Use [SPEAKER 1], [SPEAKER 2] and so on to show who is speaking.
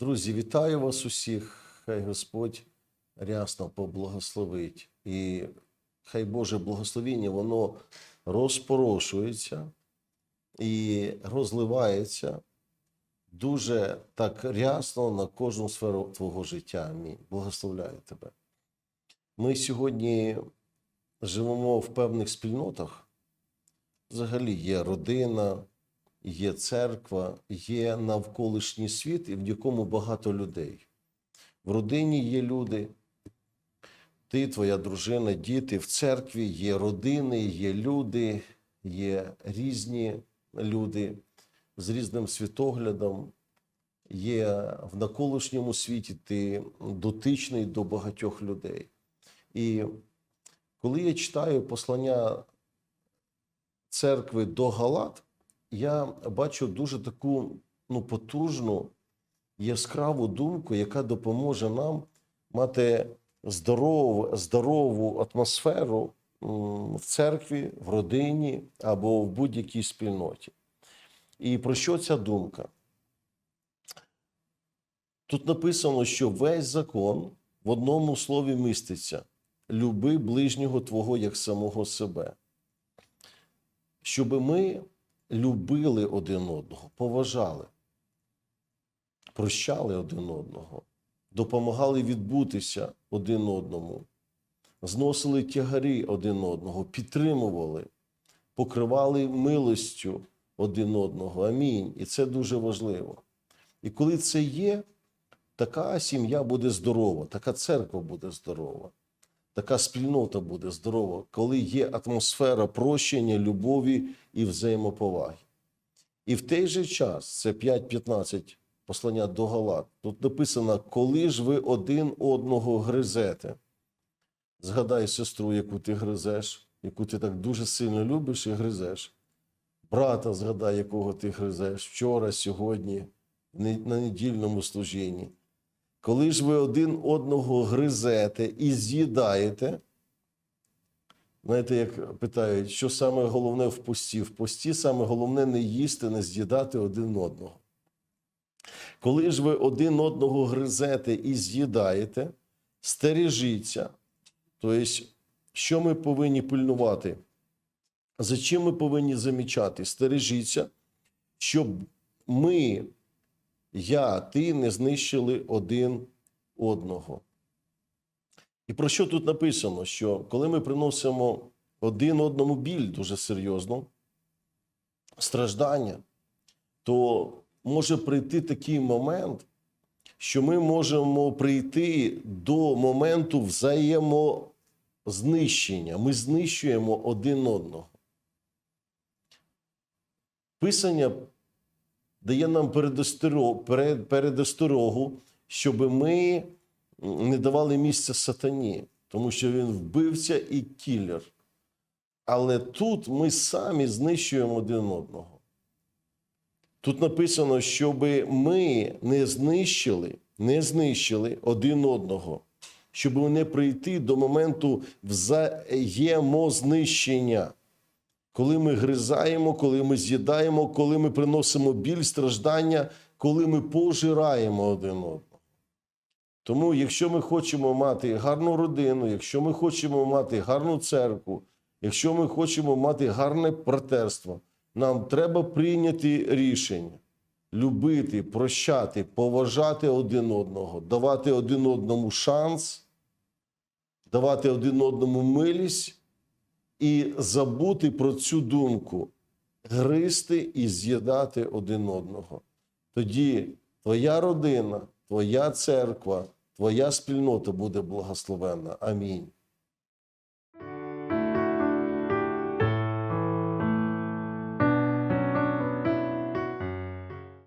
[SPEAKER 1] Друзі, вітаю вас усіх. Хай Господь рясно поблагословить. І хай Боже благословіння, воно розпорошується і розливається дуже так рясно на кожну сферу твого життя. Амінь. Благословляю тебе. Ми сьогодні живемо в певних спільнотах. Взагалі є родина, є церква, є навколишній світ, і в якому багато людей. В родині є люди, ти, твоя дружина, діти, в церкві є родини, є люди, є різні люди з різним світоглядом. Є в навколишньому світі ти дотичний до багатьох людей. І коли я читаю послання церкви до Галат, я бачу дуже таку ну, потужну, яскраву думку, яка допоможе нам мати здорову, здорову атмосферу в церкві, в родині або в будь-якій спільноті. І про що ця думка? Тут написано, що весь закон в одному слові міститься: люби ближнього Твого як самого себе. Щоб ми любили один одного, поважали, прощали один одного, допомагали відбутися один одному, зносили тягарі один одного, підтримували, покривали милостю один одного. Амінь. І це дуже важливо. І коли це є, така сім'я буде здорова, така церква буде здорова, така спільнота буде здорова, коли є атмосфера прощення, любові і взаємоповаги. І в той же час, це 5.15 послання до Галат, тут написано, коли ж ви один одного гризете. Згадай сестру, яку ти гризеш, яку ти так дуже сильно любиш і гризеш. Брата, згадай, якого ти гризеш вчора, сьогодні, на недільному служінні. Коли ж ви один одного гризете і з'їдаєте, знаєте, як питають, що саме головне в пості? В пості саме головне не їсти, не з'їдати один одного. Коли ж ви один одного гризете і з'їдаєте, стережіться. Тобто, що ми повинні пильнувати? За чим ми повинні замічати? Стережіться, щоб ми, я, ти не знищили один одного. І про що тут написано? Що коли ми приносимо один одному біль дуже серйозно, страждання, то може прийти такий момент, що ми можемо прийти до моменту взаємознищення. Ми знищуємо один одного. Писання дає нам передосторогу, щоб ми не давали місця сатані, тому що він вбивця і кілер. Але тут ми самі знищуємо один одного. Тут написано, щоб ми не знищили, не знищили один одного, щоб не прийти до моменту взаємознищення. Коли ми гризаємо, коли ми з'їдаємо, коли ми приносимо біль, страждання, коли ми пожираємо один одного. Тому, якщо ми хочемо мати гарну родину, якщо ми хочемо мати гарну церкву, якщо ми хочемо мати гарне братерство, нам треба прийняти рішення любити, прощати, поважати один одного, давати один одному шанс, давати один одному милість і забути про цю думку, гризти і з'їдати один одного. Тоді твоя родина, твоя церква, твоя спільнота буде благословенна. Амінь.